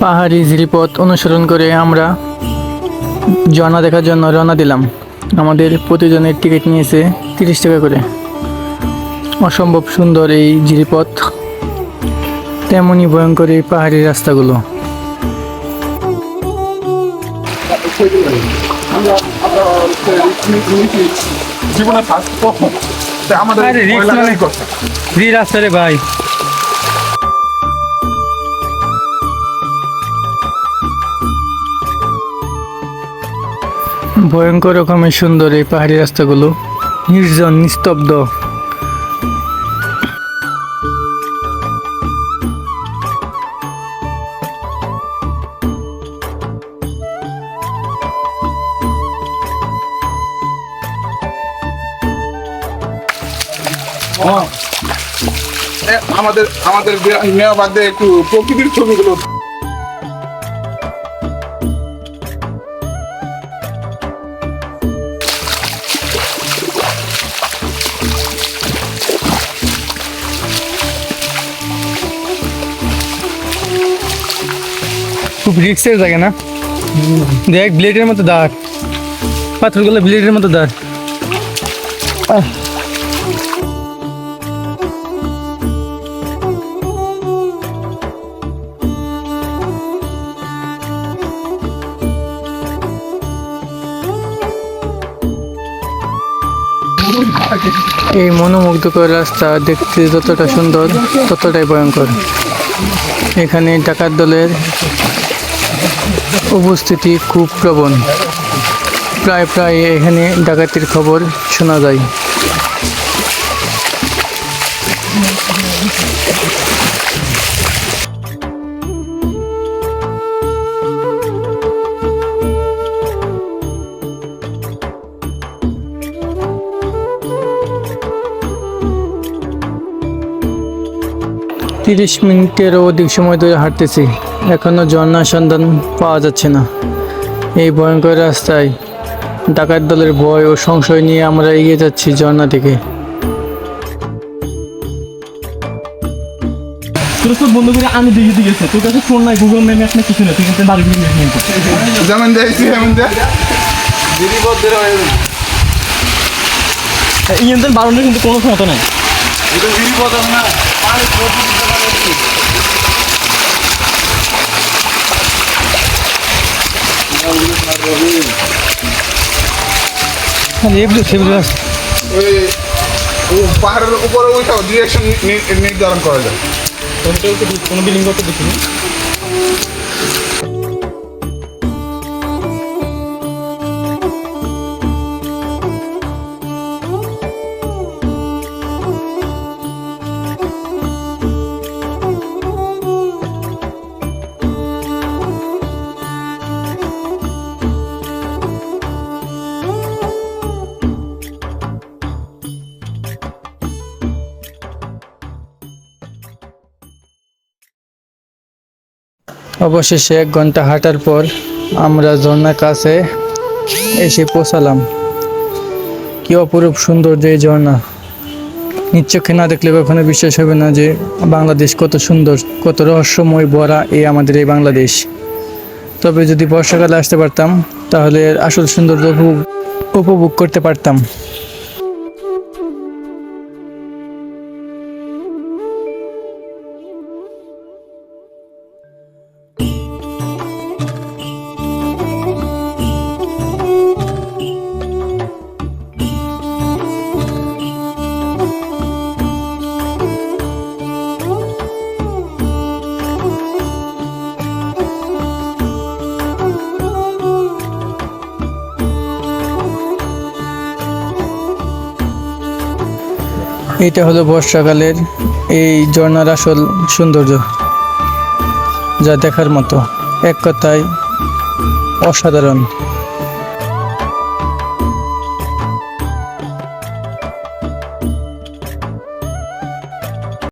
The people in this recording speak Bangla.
পাহাড়ি ঝিরিপথ অনুসরণ করে আমরা ঝর্ণা দেখার জন্য রওনা দিলাম। আমাদের প্রতিজনের টিকিট নিয়েছে তিরিশ টাকা করে। অসম্ভব সুন্দর এই ঝিরিপথ। তেমনই ভয়ঙ্কর এই পাহাড়ি রাস্তাগুলো। জীবনে ফার্স্ট ভয়ঙ্কর রকমের সুন্দর এই পাহাড়ি রাস্তাগুলো নির্জন, নিস্তব্ধ। আমাদের আমাদের নেওয়া বাদে একটু প্রকৃতির ছবিগুলো খুব রিক্সের জায়গা না? দেখ ব্লেডের মতো দাঁড় পাথরগুলো ব্লেডের মতো দাঁড় এই মনোমুগ্ধকর রাস্তা দেখতে যতটা সুন্দর, ততটাই ভয়ঙ্কর। এখানে ডাকাত দলের উপস্থিতি খুব প্রবণ। প্রায় প্রায় এখানে ডাকাতির খবর শোনা যায়। তিরিশ মিনিটেরও অধিক সময় ধরে হাঁটতেছি। এখনও ঝর্ণার সন্ধান পাওয়া যাচ্ছে না। এই ভয়ঙ্কর রাস্তায় ডাকাত দলের ভয় ও সংশয় নিয়ে আমরা এগিয়ে যাচ্ছি ঝর্ণা থেকে। সব বন্ধু করে আমি দেখে দিয়ে গেছে। তোর কাছে ফোন নাই গুগল ম্যাপ ম্যাপ না কিছু না তুই কিন্তু বাড়ি গিয়ে নিয়ে নিতে যেমন যাইছি এমন যা ইয়েন্দের বারণের কিন্তু কোনো ক্ষমতা নাই। এগুলো আছে ওই ও পাহাড়ের উপরে উঠাও ডিরেকশন নির্ধারণ করা যায়। কোনো বিল্ডিং করতে দেখিনি। অবশেষে এক ঘণ্টা হাঁটার পর আমরা ঝর্ণার কাছে এসে পৌঁছালাম। কি অপরূপ সুন্দর এই ঝর্ণা। নিচ্চক্ষে না দেখলে কখনো বিশ্বাস হবে না যে বাংলাদেশ কত সুন্দর, কত রহস্যময় ভরা এই আমাদের এই বাংলাদেশ। তবে যদি বর্ষাকালে আসতে পারতাম, তাহলে আসল উপভোগ- উপভোগ করতে পারতাম। এটা হলো বর্ষাকালের এই ঝর্ণার আসল সৌন্দর্য যা দেখার মতো। এক কথায় অসাধারণ।